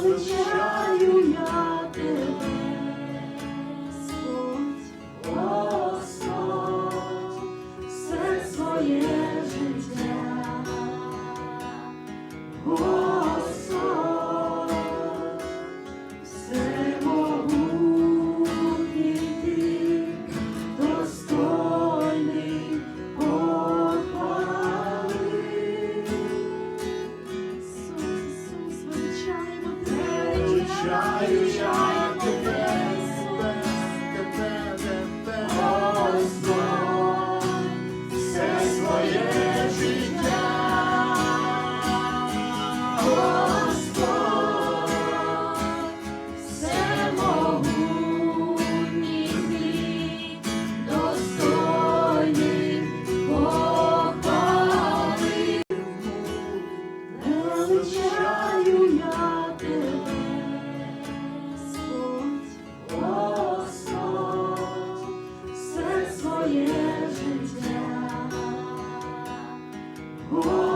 величаю я тебе, Господь, Господь, все своє життя. Господь, Величаю я тебе, Oh.